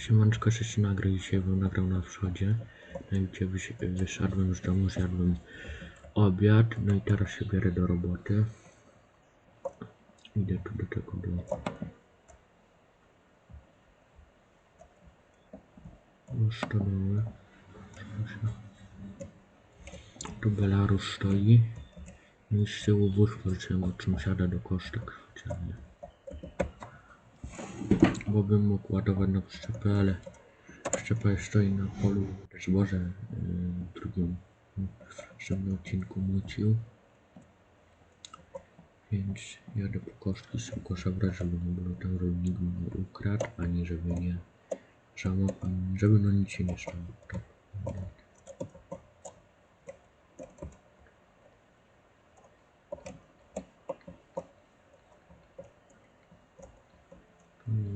Siemanczko, jeszcze się bym nagrał na wschodzie. No i wyś- wyszedłem z domu, zjadłem obiad, no i teraz się biorę do roboty. Idę tu do tego do... sztodoły. Tu Belarus stoi. No i z tyłu wóz od czym siada do kosztek. Bo bym mógł ładować na przyczepę, ale przyczepa stoi na polu zboże yy, drugim w tym odcinku mucił. Więc jadę po kosztki szybko szabrać, żeby nie było tam, nikt mnie nie ukradł, ani żeby nie żeby no nic się nie stało. Tak.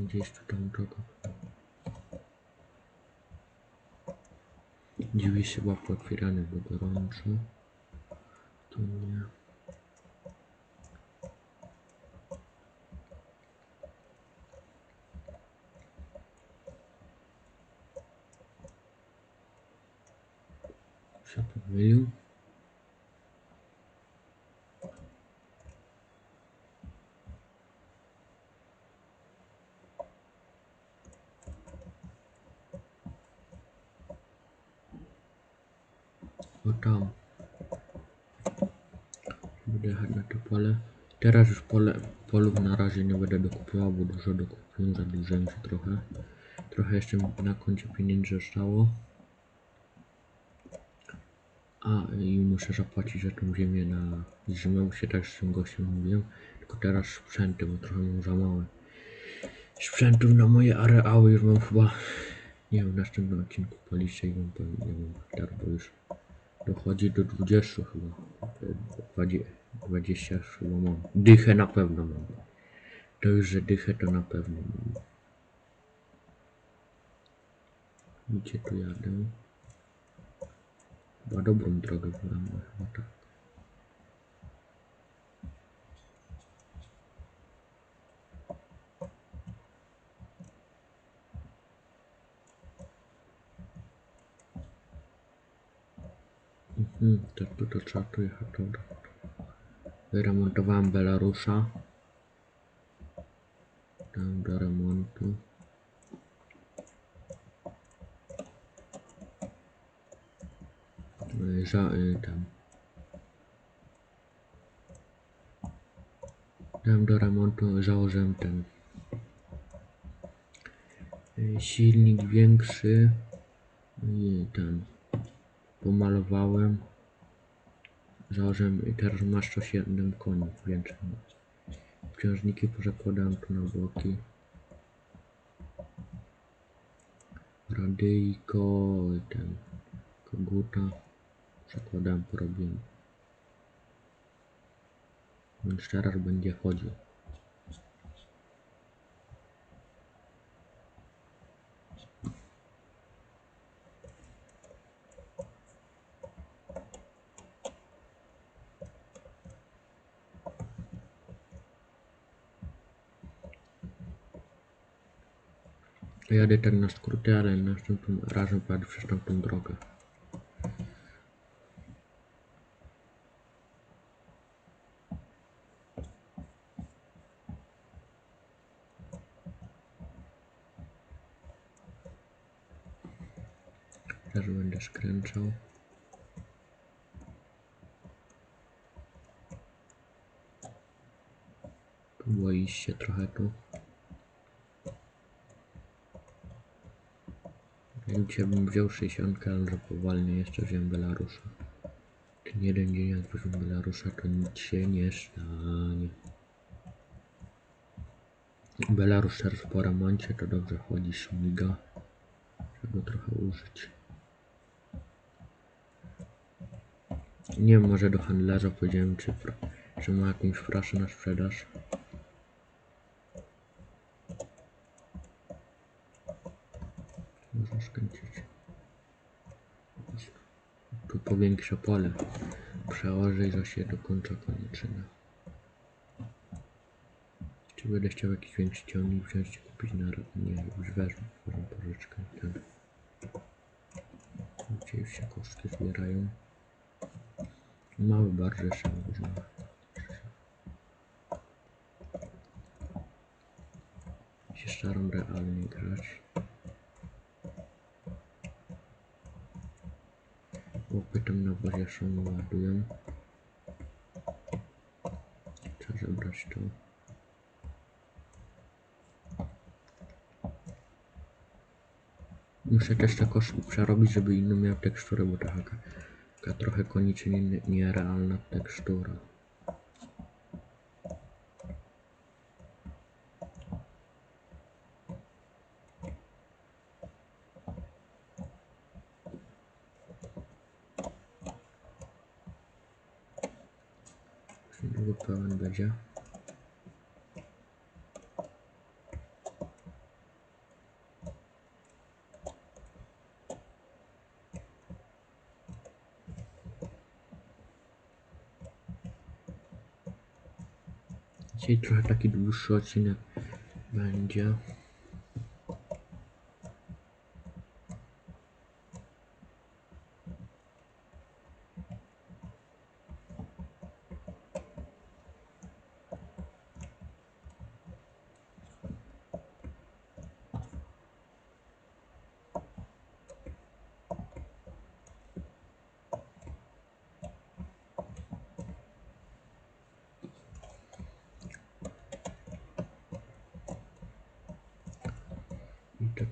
Gdzieś tu tam droga. Drzwi się chyba pootwierane, bo gorąco. Tu nie. Się pomylił. Tam. Będę jechać na to pole. Teraz już pole, polów na razie nie będę dokupywał, bo dużo dokupiłem, zadłużyłem się trochę. Trochę jeszcze na koncie pieniędzy zostało. A i muszę zapłacić za tą ziemię na zimę, się tak z tym gościem mówiłem. Tylko teraz sprzęty, bo trochę mam za małe. Sprzętów na moje areały już mam chyba, nie wiem, w następnym odcinku policzę i mam pewnie, nie wiem, hektar, bo już dochodzi do 20 chyba. 20, 20 już chyba mam. Dychę na pewno mam. To już, że dychę to na pewno mam. Gdzie tu jadę? Chyba dobrą drogę no chyba tak. Mhm, to tu to trzeba tu jechać, dobra. Wyremontowałem Belarusa. Tam do remontu. Za, y, tam. Tam do remontu założyłem ten y, silnik większy i ten pomalowałem i teraz masz 107 koni więcej Obciążniki pozakładałem tu na boki. Radyjko ten koguta zakładałem porobiłem więc teraz będzie chodził Jadę tak na skróty, ale następnym razem pojadę przez tamtą drogę. Też będę skręcał. Boi się trochę tu. Dzisiaj bym wziął 60, ale powalnie jeszcze wziąłem Belarusa. Ten jeden dzień jak wziąłem Belarusa, to nic się nie stanie. Belarus teraz po remoncie, to dobrze chodzi, śmiga. Trzeba trochę użyć. Nie wiem, może do handlarza powiedziałem, czy, czy ma jakąś fraszę na sprzedaż. Powiększa pole. Przełożę i się do końca. Czy będę chciał jakiś większy ciągnik wziąć kupić na rok? Nie, już wezmę swoją pożyczkę. Tak. Gdzie już się koszty zbierają? Mały bar jeszcze można. Się starą realnie grać. Chłopy tam na są ładują. Trzeba zebrać to. Muszę też te kostki przerobić, żeby inną miał teksturę, bo taka, taka trochę konicznie nie- nierealna tekstura. Pełen będzie. Dzisiaj trochę taki dłuższy odcinek będzie.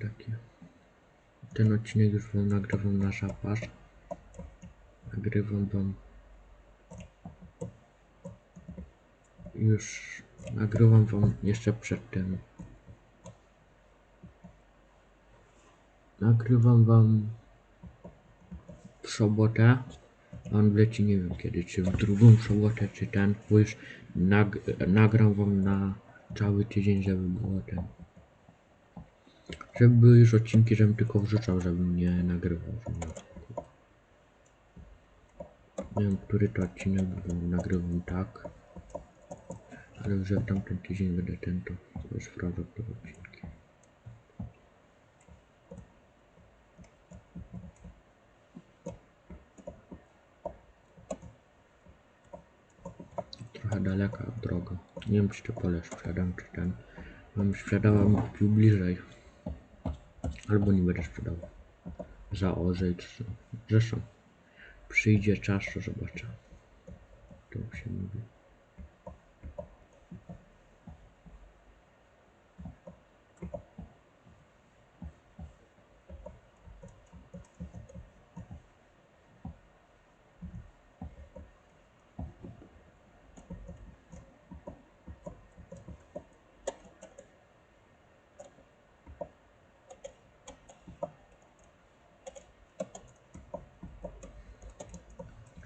Takie. Ten odcinek już wam nagrywam na zapas. Nagrywam wam. Już nagrywam wam jeszcze przed tym. Nagrywam wam w sobotę. On wleci nie wiem kiedy, czy w drugą sobotę, czy ten, bo już nag nagram wam na cały tydzień, żeby było ten. Żeby były już odcinki, żebym tylko wrzucał, żebym nie nagrywał. Nie wiem, który to odcinek, bo nagrywam tak. Ale że w tamten tydzień będę ten, to sobie sprawdzę te odcinki. Trochę daleka droga. Nie wiem, czy to pole sprzedam, czy ten. Mam sprzedałem bliżej. Albo nie będę sprzedawał. Za orzej czy co. Zresztą przyjdzie czas, zobaczę. To się mówi.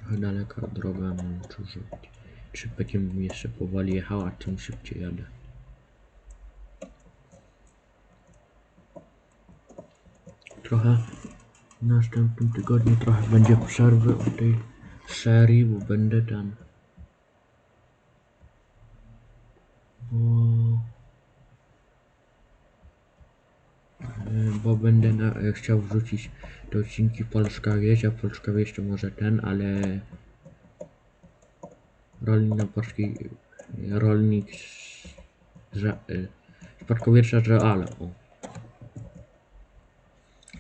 Trochę daleka droga, nie wiem czy, że, czy pekiem bym jeszcze powoli jechał, a tym szybciej jadę. Trochę w następnym tygodniu trochę będzie przerwy od tej serii, bo będę tam. Bo, e, bo będę na, e, chciał wrzucić te odcinki Polska Wieś, a Polska Wieś to może ten, ale rolnik na polskiej rolnik z, że, y, spadkowietrza z Reala. O.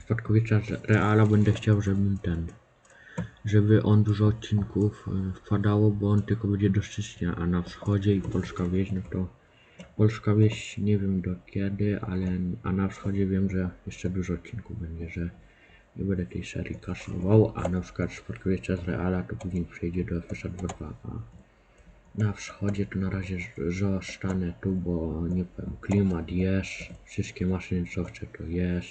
Spadkowietrza z Reala będę chciał, żebym ten, żeby on dużo odcinków y, wpadało, bo on tylko będzie do stycznia, a na wschodzie i Polska Wieś, no to Polska Wieś nie wiem do kiedy, ale a na wschodzie wiem, że jeszcze dużo odcinków będzie, że nie będę tej serii kasował, a na przykład Spadkowietrza z Reala to później przejdzie do FSA 2 a na wschodzie to na razie zostanę tu, bo nie powiem, klimat jest, wszystkie maszyny co chcę to jest.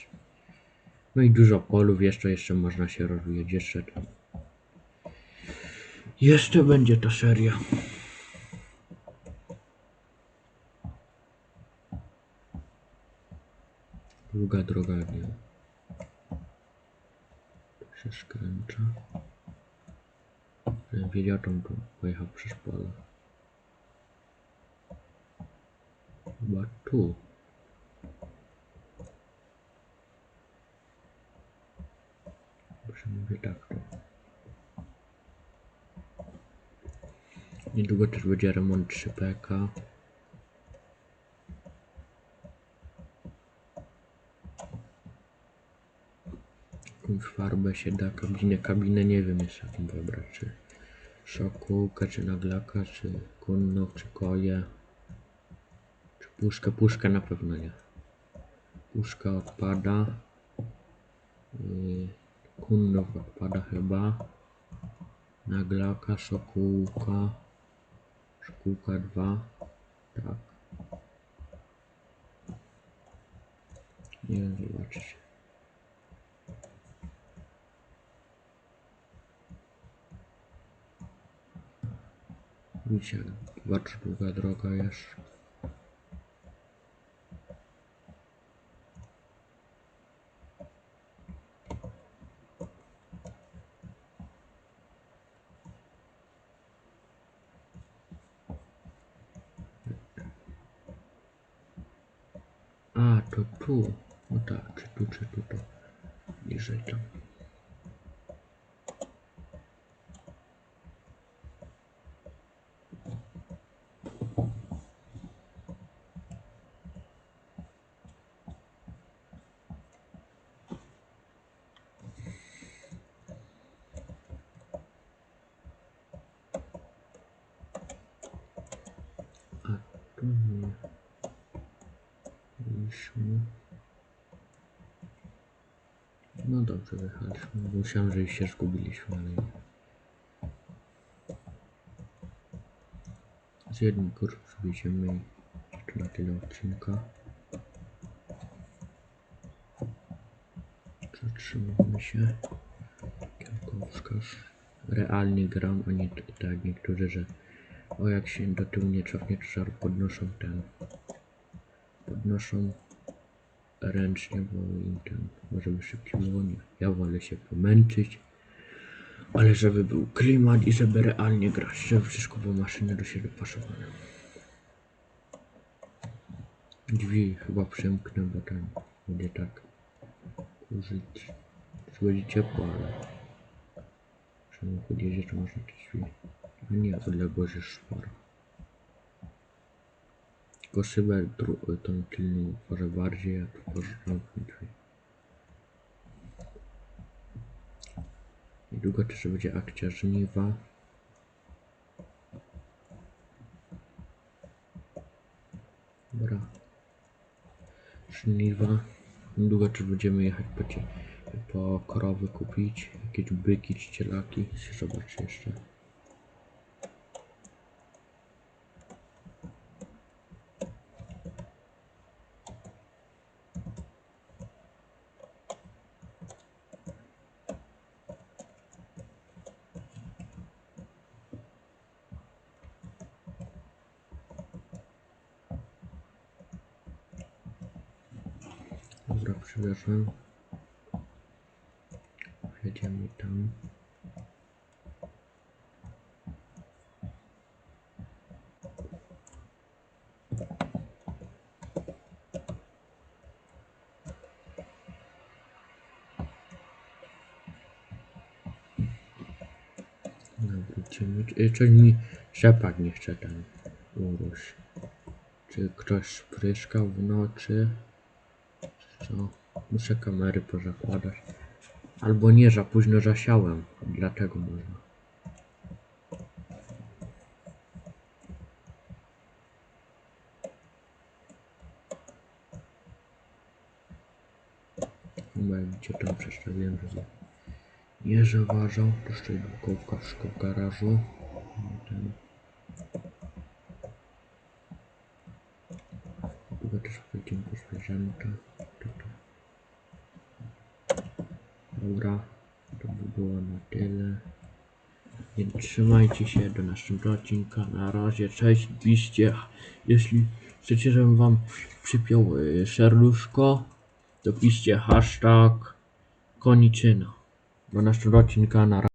No i dużo polów jeszcze, jeszcze można się rozwijać, jeszcze tam. Jeszcze będzie ta seria. Długa droga, nie. Tu się wiedział, to bym pojechał przez pole. Chyba tu. Muszę Mówię tak to. Niedługo też będzie remont 3PK. Jakąś farbę się da, kabinę, kabinę nie wiem jeszcze jaką wybrać, czy szokółkę, czy naglaka, czy kunno, czy koje, czy puszkę, puszkę na pewno nie. Puszka odpada, yy, kunno odpada chyba, naglaka, szokółka, szkółka 2, tak. Nie wiem, zobaczyć. Widzicie, bardzo długa droga jest. A, to tu. No tak, czy tu, czy tu, to niżej tam. A tu nie. Byliśmy. No dobrze, wyjechaliśmy. Myślałem, że się zgubiliśmy, ale nie. Z jednym kurs jeszcze na tyle odcinka. Zatrzymamy się. Kiełkowskarz. Realnie gram, a nie tak niektórzy, że o jak się do tyłu nie cofnie, to podnoszą ten podnoszą ręcznie, bo im ten może by szybciej było nie. Ja wolę się pomęczyć, ale żeby był klimat i żeby realnie grać, żeby wszystko było maszyny do siebie pasowane. Drzwi chyba przemknę, bo tam będzie tak użyć. Będzie ciepło, ale samochód jedzie, to można te drzwi. A nie, odległość jest spora. Tylko szybę tą tylną otworzę bardziej, a tu zamknę drzwi. Niedługo też będzie akcja żniwa. Dobra. Żniwa. Niedługo też będziemy jechać po, po krowy kupić. Jakieś byki cielaki. Zobaczcie jeszcze. Dobra, przywiozłem. Jedziemy tam. Czy- Coś mi rzepak nie chce tam urósł. Czy ktoś pryskał w nocy? Co? Muszę kamery pozakładać. Albo nie, za późno zasiałem. Dlatego można. Chyba widzicie tam przestawiłem, żeby nie zaważał. To jeszcze wszystko w garażu. Ten. Chyba też wejdziemy po zwierzęta. To, to. Dobra, to by było na tyle. Więc trzymajcie się do następnego odcinka. Na razie, cześć, piszcie. Jeśli chcecie, żebym wam przypiął y, serduszko, to piszcie hashtag koniczyna. Do następnego odcinka, na razie.